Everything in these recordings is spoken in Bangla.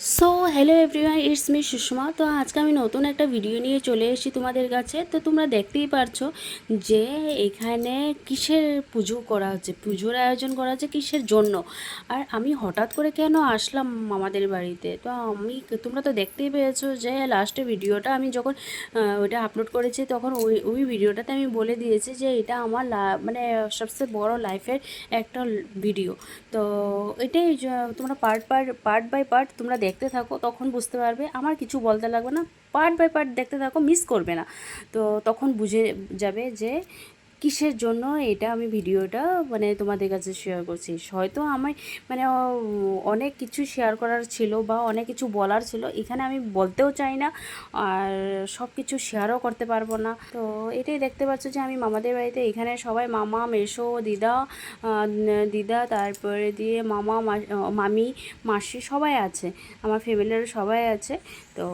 So hello everyone it's me Sushma তো আজকে আমি নতুন একটা ভিডিও নিয়ে চলে এসেছি তোমাদের কাছে। তো তোমরা দেখতেই পারছ যে এখানে কিসের পুজো করা হচ্ছে, পুজোর আয়োজন করা হচ্ছে কিসের জন্য। আর আমি হঠাৎ করে কেন আসলাম আমাদের বাড়িতে? তো আমি, তোমরা তো দেখতেই পেয়েছ যে লাস্টে ভিডিওটা আমি যখন ওটা আপলোড করেছি, তখন ওই ওই ভিডিওটাতে আমি বলে দিয়েছি যে এটা আমার মানে সবচেয়ে বড় লাইফের একটা ভিডিও তো এটাই তোমরা part part part by part তোমরা দেখতে থাকো, তখন বুঝতে পারবে। আমার কিছু বলতে লাগবে না। পার্ট বাই পার্ট দেখতে থাকো মিস করবে না। তো তখন বুঝে যাবে যে কিসের জন্য এটা আমি ভিডিওটা মানে তোমাদের কাছে শেয়ার করছি। হয়তো আমি মানে অনেক কিছু শেয়ার করার ছিল বা অনেক কিছু বলার ছিল, এখানে আমি বলতেও চাই না আর সব কিছু শেয়ারও করতে পারব না। তো এটাই দেখতে পাচ্ছ যে আমি মামাদের বাড়িতে এখানে সবাই মামা, মেসো, দিদা দিদা, তারপরে দিয়ে মামা মামি, মাসি সবাই আছে, আমার ফ্যামিলির সবাই আছে। তো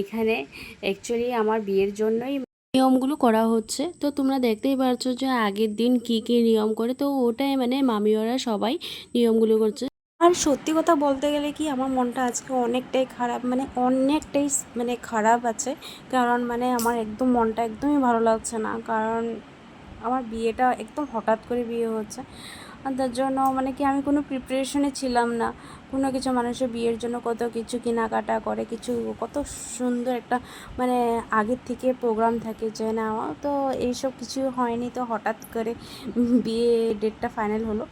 এখানে অ্যাকচুয়ালি আমার বিয়ের জন্যই নিয়মগুলো করা হচ্ছে। তো তোমরা দেখতেই পারছ যে আগের দিন কি কি নিয়ম করে। তো ওটাই মানে মামিওরা সবাই নিয়মগুলো করছে। আর সত্যি কথা বলতে গেলে কি আমার মনটা আজকে অনেকটাই খারাপ মানে অনেকটাই মানে খারাপ আছে। কারণ মানে আমার একদম মনটা একদমই ভালো লাগছে না। কারণ আমার বিয়েটা একদম হঠাৎ করে বিয়ে হচ্ছে। তার জন্য মানে কি আমি কোনো প্রিপারেশনে ছিলাম না। কোনো কিছু মানুষের বিয়ের জন্য কত কিছু কেনাকাটা করে, কিছু কত সুন্দর একটা মানে আগের থেকে প্রোগ্রাম থাকে যে না, তো এইসব কিছু হয়নি তো হঠাৎ করে বিয়ে ডেটটা ফাইনাল হলো।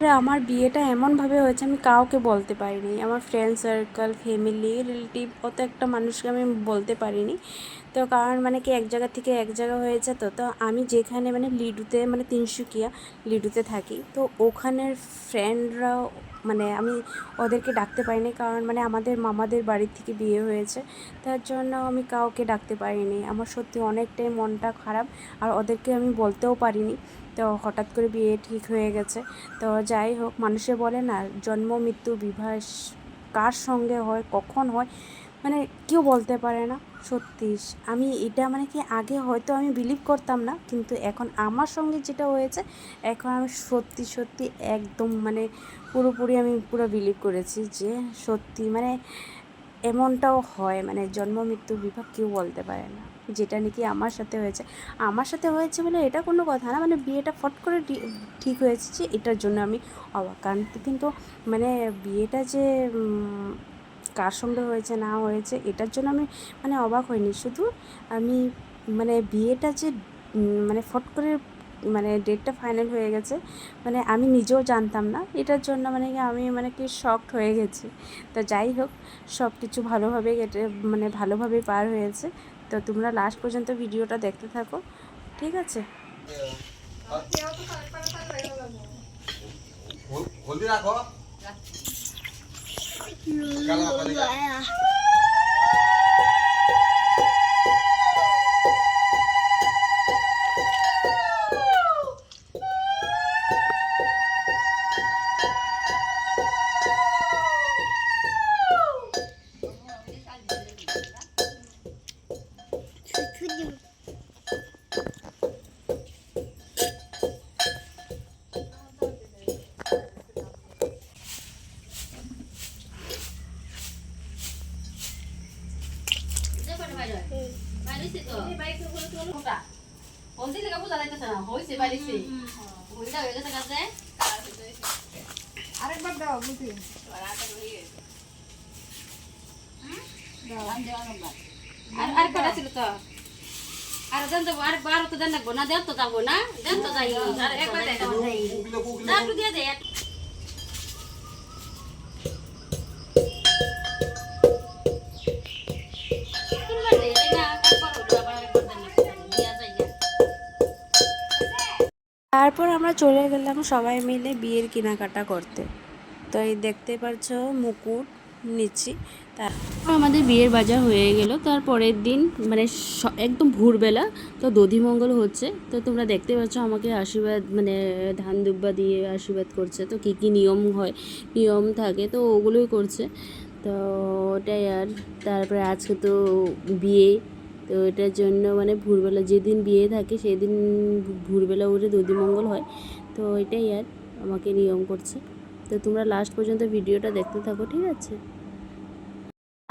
আমার বিয়েটা এমনভাবে হয়েছে, আমি কাউকে বলতে পারিনি। আমার ফ্রেন্ড সার্কেল ফ্যামিলি রিলেটিভ অত একটা মানুষকে আমি বলতে পারিনি। তো কারণ মানে কি, এক জায়গা থেকে এক জায়গা হয়েছে তো তো আমি যেখানে মানে লিডুতে মানে তিনসুকিয়া লিডুতে থাকি, তো ওখানের ফ্রেন্ডরাও মানে আমি ওদেরকে ডাকতে পারিনি কারণ মানে আমাদের মামাদের বাড়ির থেকে বিয়ে হয়েছে। তার জন্য আমি কাউকে ডাকতে পারিনি। আমার সত্যি অনেকটাই মনটা খারাপ আর ওদেরকে আমি বলতেও পারিনি। তো হঠাৎ করে বিয়ে ঠিক হয়ে গেছে। তো যাই হোক, মানুষে বলে না, জন্ম, মৃত্যু, বিবাহ কার সঙ্গে হয়, কখন হয় মানে কেউ বলতে পারে না। সত্যি, আমি এটা মানে কি আগে হয়তো আমি বিলিভ করতাম না, কিন্তু এখন আমার সঙ্গে যেটা হয়েছে, এখন আমি সত্যি সত্যি একদম মানে পুরোপুরি আমি পুরো বিলিভ করেছি যে সত্যি মানে এমনটাও হয় মানে জন্ম, মৃত্যু বিভাগ কেউ বলতে পারে না। যেটা নাকি আমার সাথে হয়েছে। আমার সাথে হয়েছে বলে এটা কোনো কথা না মানে বিয়েটা ফট করে ঠিক হয়েছে যে এটার জন্য আমি অবাক কারণ কিন্তু মানে বিয়েটা যে কার সঙ্গে হয়েছে, না হয়েছে, এটার জন্য আমি মানে অবাক হইনি। শুধু আমি মানে বিয়েটা যে মানে ফট করে মানে ডেটটা ফাইনাল হয়ে গেছে। মানে আমি নিজেও জানতাম না। এটার জন্য মানে কি আমি মানে কি শকড হয়ে গেছি। তো যাই হোক সব কিছু ভালোভাবে কেটে মানে ভালোভাবে পার হয়েছে। তো তোমরা লাস্ট পর্যন্ত ভিডিওটা দেখতে থাকো। ঠিক আছে? হলদি রাখো। কালা কালিকা আরেকবার দাও বুঝি আর কটা ছিল তো আর দেন তো আর বারো তো দেন লাগবো না দেন তো যাব না দেন তো যাই আর একবার দেন একটু দিয়ে তারপর আমরা চলে গেলাম সবাই মিলে বিয়ের কেনাকাটা করতে। তো এই দেখতে পাচ্ছ মুকুট নিচ্ছি তার আমাদের বিয়ের বাজার হয়ে গেল। তারপরের দিন মানে একদম ভোরবেলা, তো দধিমঙ্গল হচ্ছে। তো তোমরা দেখতে পাচ্ছ আমাকে আশীর্বাদ মানে ধান দুব্বা দিয়ে আশীর্বাদ করছে। তো কী কী নিয়ম হয়, নিয়ম থাকে, তো ওগুলোই করছে। তো ওটাই আর, তারপরে আজকে তো বিয়ে। তো এটার জন্য মানে ভোরবেলা যেদিন বিয়ে থাকে সেদিন ভোরবেলা উঠে দধিমঙ্গল হয়। তো এটাই আর আমাকে নিয়ম করছে। তো তো তোমরা লাস্ট পর্যন্ত ভিডিওটা দেখতে থাকো, ঠিক আছে?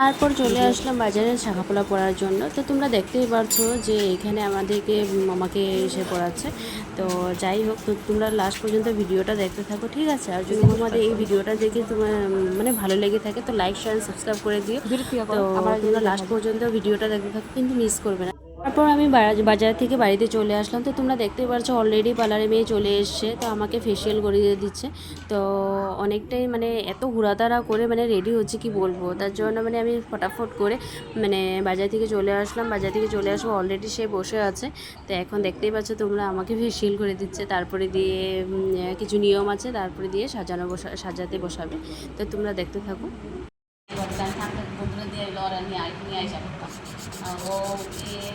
তারপর চলে আসলাম বাজারে শাখাপোলা পড়ার জন্য। তো তোমরা দেখতেই পারছ যে এখানে আমাদেরকে আমাকে এসে পড়াচ্ছে। তো যাই হোক তো তোমরা লাস্ট পর্যন্ত ভিডিওটা দেখতে থাকো ঠিক আছে? আর যদি তোমাদের এই ভিডিওটা দেখে তোমার মানে ভালো লেগে থাকে তো লাইক শেয়ার সাবস্ক্রাইব করে দিও। তো তোমরা লাস্ট পর্যন্ত ভিডিওটা দেখতে থাকো কিন্তু মিস করবে না। তারপর আমি বাজার থেকে বাড়িতে চলে আসলাম। তো তোমরা দেখতেই পারছ অলরেডি পার্লারে মেয়ে চলে এসছে। তো আমাকে ফেসিয়াল করিয়ে দিচ্ছে। তো অনেকটাই মানে এত ঘোরাতাড়া করে মানে রেডি হচ্ছে, কি বলব? তার জন্য মানে আমি ফটাফট করে মানে বাজার থেকে চলে আসলাম। বাজার থেকে চলে আসব অলরেডি সে বসে আছে। তো এখন দেখতেই পাচ্ছ তোমরা আমাকে ফেসিয়াল করে দিচ্ছে। তারপরে দিয়ে কিছু নিয়ম আছে। তারপরে দিয়ে সাজানো বসা সাজাতে বসাবে। তো তোমরা দেখতে থাকো।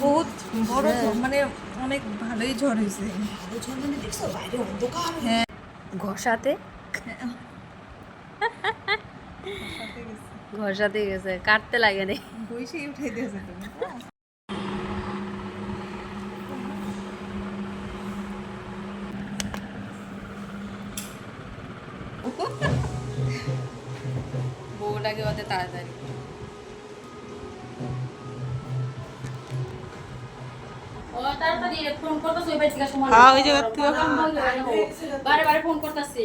বহুত বড় মানে অনেক ভালোই ঝড় হয়েছে। ঘষাতে? ঘষাতে গেছে। কাটতে লাগে নি। বইসেই উঠাই দিয়েছে। তুমি তাড়াতাড়ি ফোন করতেছি ওই বাড়ি থেকে সময় হ্যাঁ, বারে বারে ফোন করতেছি।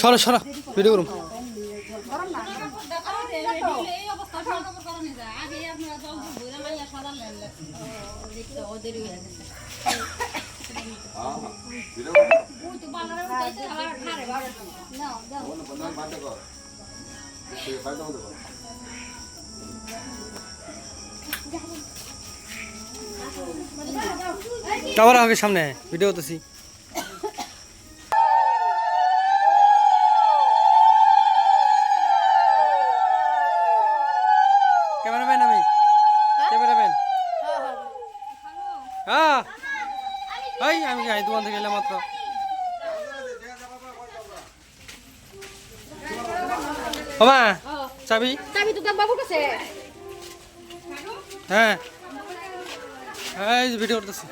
সরো সরো ভিডিও করুন এই ক্যামেরা হবে সামনে ভিডিও করতেছি। ক্যামেরাম্যান আমি। ক্যামেরাম্যান হ্যাঁ। এই আমি দোকান থেকে এলাম মাত্র। বাবা চাবি? চাবি তো বাবুর কাছে। হ্যাঁ। এই ভিডিও করতেছি।